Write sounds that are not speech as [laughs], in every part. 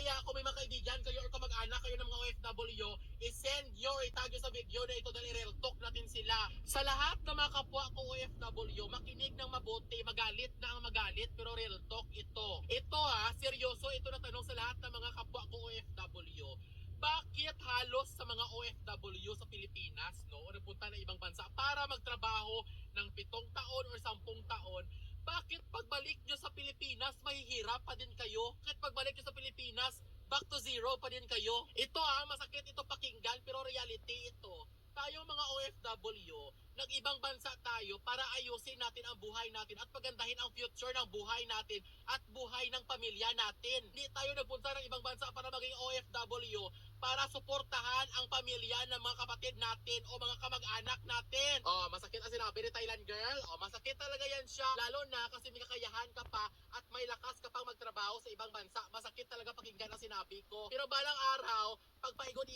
kaya kung may mga kaibigan kayo or kamag-anak kayo ng mga OFW, i-send nyo, itag sa video na ito dahil i-real talk natin sila. Sa lahat ng mga kapwa ko OFW, makinig ng mabuti, magalit na ang magalit, pero real talk ito. Ito ha, seryoso, ito na tanong sa lahat ng mga kapwa ko OFW. Bakit halos sa mga OFW sa Pilipinas, no, o nagpunta na ibang bansa para magtrabaho ng pitong taon or sampung taon, bakit pagbalik nyo sa Pilipinas, mahihirap pa din kayo? Bakit pagbalik nyo sa Pilipinas, back to zero pa din kayo? Ito ah, masakit ito pakinggan, pero reality ito. Tayo mga OFW, nag-ibang bansa tayo para ayusin natin ang buhay natin at pagandahin ang future ng buhay natin at buhay ng pamilya natin. Hindi tayo nagpunta ng ibang bansa para maging OFW para suportahan ang pamilya ng mga kapatid natin o mga kamag-anak natin. Oh, masakit ang sinabi ni Thailand girl. Oh, masakit talaga yan siya. Lalo na kasi may kakayahan ka pa at may lakas ka pang magtrabaho sa ibang bansa. Masakit talaga pakinggan ang sinabi ko. Pero balang araw, pagpaigod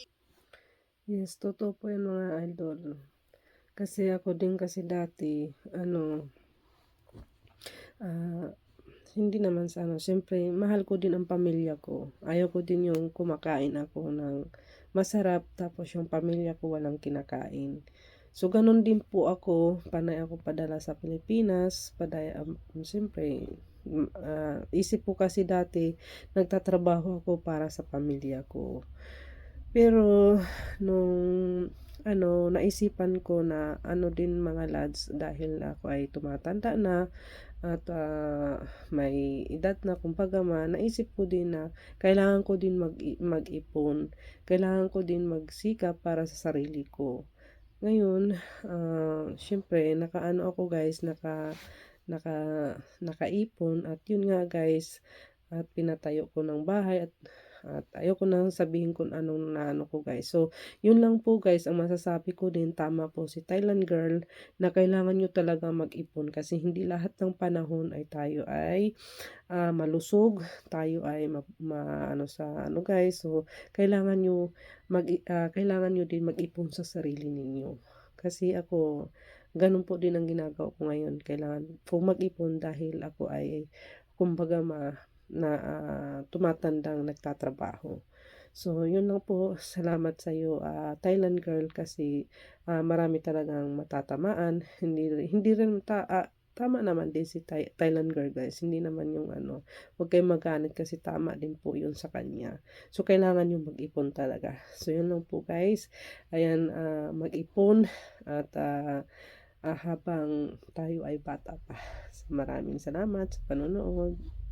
Yes, totoo po yan mga idol. Kasi ako din kasi dati, ano, ah, hindi naman sa ano, siyempre, mahal ko din ang pamilya ko. Ayaw ko din yung kumakain ako ng masarap, tapos yung pamilya ko walang kinakain. So, ganun din po ako, panay ako padala sa Pilipinas, paday, um, siyempre, ah, isip ko kasi dati, nagtatrabaho ako para sa pamilya ko. Pero, nung, ano, naisipan ko na, ano din mga lads, dahil ako ay tumatanda na, at ah, may edad na kumbaga man, naisip ko din na kailangan ko din mag, mag-ipon. Kailangan ko din magsikap para sa sarili ko. Ngayon, ah, syempre, nakaano ako guys, naka, naka, nakaipon at yun nga guys, at pinatayo ko ng bahay at at ayoko nang sabihin kung anong naano ko guys. So, yun lang po guys, ang masasabi ko din, tama po si Thailand girl, na kailangan nyo talaga mag-ipon kasi hindi lahat ng panahon ay tayo ay ah, malusog, tayo ay ma, ma- sa ano guys. So, kailangan nyo mag ah, kailangan nyo din mag-ipon sa sarili ninyo. Kasi ako, ganun po din ang ginagawa ko ngayon. Kailangan po mag-ipon dahil ako ay kumbaga ma, na ah, tumatandang nagtatrabaho. So, yun lang po. Salamat sa iyo, ah, Thailand girl, kasi ah, marami talagang matatamaan. [laughs] Hindi, hindi rin ta, ah, tama naman din si Thai, Thailand girl guys. Hindi naman yung ano, huwag kayong magalit kasi tama din po yun sa kanya. So, kailangan yung mag-ipon talaga. So, yun lang po guys. Ayan, ah, mag-ipon at ah, ah, habang tayo ay bata pa. So, maraming salamat sa panonood.